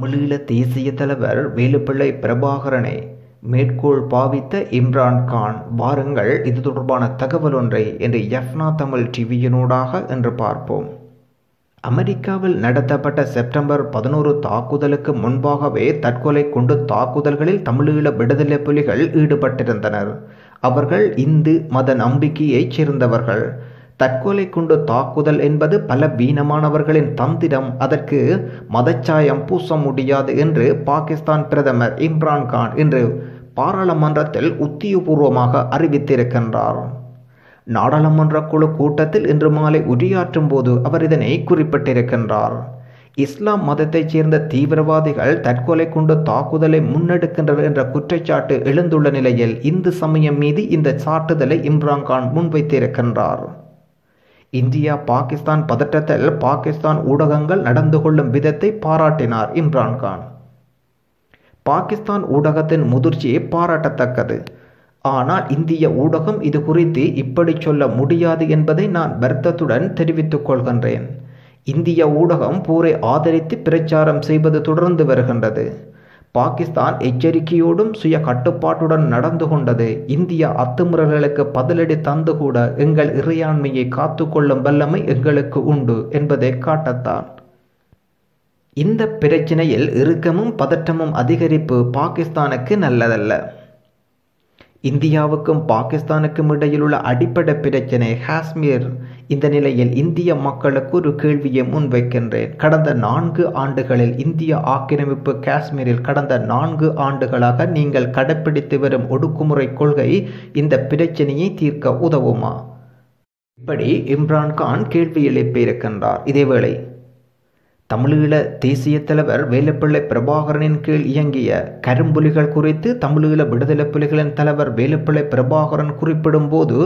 தமிழீழ தேசிய தலைவர் வேலுப்பிள்ளை பிரபாகரனை மேற்கோள் பாவித்த இம்ரான் கான். வாருங்கள் இது தொடர்பான தகவல் ஒன்றை என்று எஃப்னா தமிழ் டிவியினூடாக என்று பார்ப்போம். அமெரிக்காவில் நடத்தப்பட்ட செப்டம்பர் பதினோரு தாக்குதலுக்கு முன்பாகவே தற்கொலை கொண்டு தாக்குதல்களில் தமிழீழ விடுதலை புலிகள் ஈடுபட்டிருந்தனர். அவர்கள் இந்து மத நம்பிக்கையைச் சேர்ந்தவர்கள். தற்கொலை குண்டு தாக்குதல் என்பது பல வீனமானவர்களின் தந்திரம். அதற்கு மதச்சாயம் பூச முடியாது என்று பாகிஸ்தான் பிரதமர் இம்ரான்கான் இன்று பாராளுமன்றத்தில் உத்தியபூர்வமாக அறிவித்திருக்கின்றார். நாடாளுமன்ற குழு கூட்டத்தில் இன்று மாலை உரையாற்றும் போது அவர் இதனை குறிப்பிட்டிருக்கின்றார். இஸ்லாம் மதத்தைச் சேர்ந்த தீவிரவாதிகள் தற்கொலை கொண்டு தாக்குதலை முன்னெடுக்கின்றனர் என்ற குற்றச்சாட்டு எழுந்துள்ள நிலையில் இந்து சமயம் மீது இந்த சாட்டுதலை இம்ரான்கான் முன்வைத்திருக்கின்றார். இந்தியா பாகிஸ்தான் பதற்றத்தில் பாகிஸ்தான் ஊடகங்கள் நடந்து கொள்ளும் விதத்தை பாராட்டினார் இம்ரான்கான் பாகிஸ்தான் ஊடகத்தின் முதிர்ச்சி பாராட்டத்தக்கது. ஆனால் இந்திய ஊடகம் இது குறித்து இப்படி சொல்ல முடியாது என்பதை நான் வருத்தத்துடன் தெரிவித்துக் கொள்கின்றேன். இந்திய ஊடகம் போரை ஆதரித்து பிரச்சாரம் செய்வது தொடர்ந்து வருகின்றது. பாகிஸ்தான் எச்சரிக்கையோடும் சுய கட்டுப்பாட்டுடன் நடந்து கொண்டது. இந்தியா அத்துமுறல்களுக்கு பதிலடி தந்து கூட எங்கள் இறையாண்மையை காத்துக்கொள்ளும் வல்லமை எங்களுக்கு உண்டு என்பதை காட்டத்தான். இந்த பிரச்சினையில் இறுக்கமும் பதற்றமும் அதிகரிப்பு பாகிஸ்தானுக்கு நல்லதல்ல. இந்தியாவுக்கும் பாகிஸ்தானுக்கும் இடையில் உள்ள அடிப்படை பிரச்சனை காஷ்மீர். இந்த நிலையில் இந்திய மக்களுக்கு ஒரு கேள்வியை முன்வைக்கின்றேன். கடந்த நான்கு ஆண்டுகளில் இந்திய ஆக்கிரமிப்பு காஷ்மீரில் கடந்த நான்கு ஆண்டுகளாக நீங்கள் கடைப்பிடித்து வரும் ஒடுக்குமுறை கொள்கை இந்த பிரச்சனையை தீர்க்க உதவுமா? இப்படி இம்ரான்கான் கேள்வி எழுப்பியிருக்கின்றார். இதேவேளை தமிழீழ தேசிய தலைவர் வேலுப்பிள்ளை பிரபாகரனின் கீழ் இயங்கிய கரும்புலிகள் குறித்து தமிழீழ விடுதலை புலிகளின் தலைவர் வேலுப்பிள்ளை பிரபாகரன் குறிப்பிடும் போது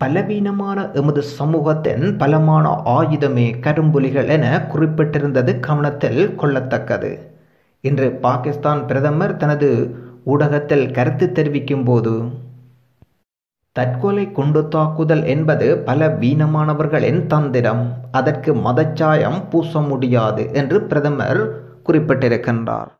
பலவீனமான எமது சமூகத்தின் பலமான ஆயுதமே கரும்புலிகள் என குறிப்பிட்டிருந்தது கவனத்தில் கொள்ளத்தக்கது. இன்று பாகிஸ்தான் பிரதமர் தனது ஊடகத்தில் கருத்து தெரிவிக்கும் போது தற்கொலை குண்டு தாக்குதல் என்பது பல வீணமானவர்களின் தந்திரம். அதற்கு மதச்சாயம் பூச முடியாது என்று பிரதமர் குறிப்பிட்டிருக்கின்றார்.